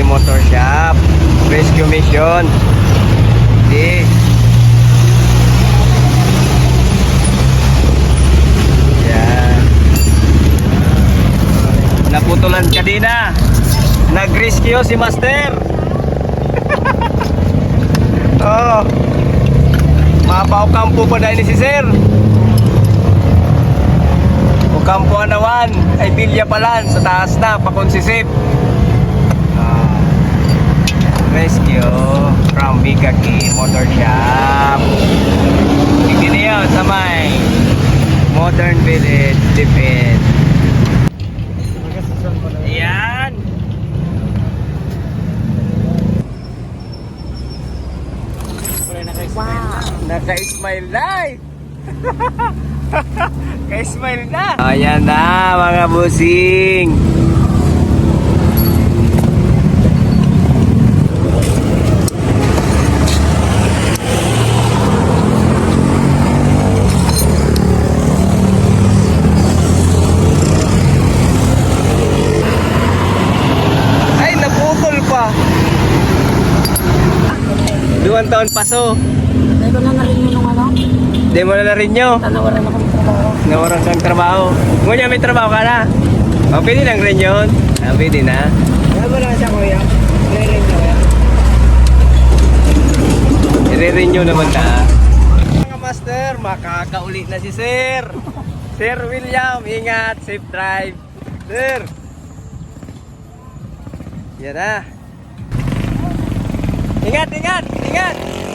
Mikaki Motor Shop. Rescue mission. Di. Yan. Naputulan kanina. Nag-rescue si Master. oh. Mapaw kampo pa dahil si Sir. Kampo anawan ay bilya palan sa taas na pakonsisip. Ah. Rescue from Bigaki Motor Shop. Niyo sa may Modern Village Tipid. Yan. Wow. Naka-smile na eh. Ka-smile na. Ayan na mga busing. Ay, naputol pa. Duwan taon paso. Ay, ko na na rin yung ano. Di mo na na rin nyo. Tanawaran ako ng trabaho. Nawarang kang trabaho. Ngunya may trabaho ka na. O, pwede lang rin yun. Ah, pwede na. Wala lang siya, kuya. Re-rin niyo, kuya. I-renew naman na. Mga master, makakauli na si Sir. Sir William, ingat, safe drive. Sir. Yan na. Ingat, ingat, ingat.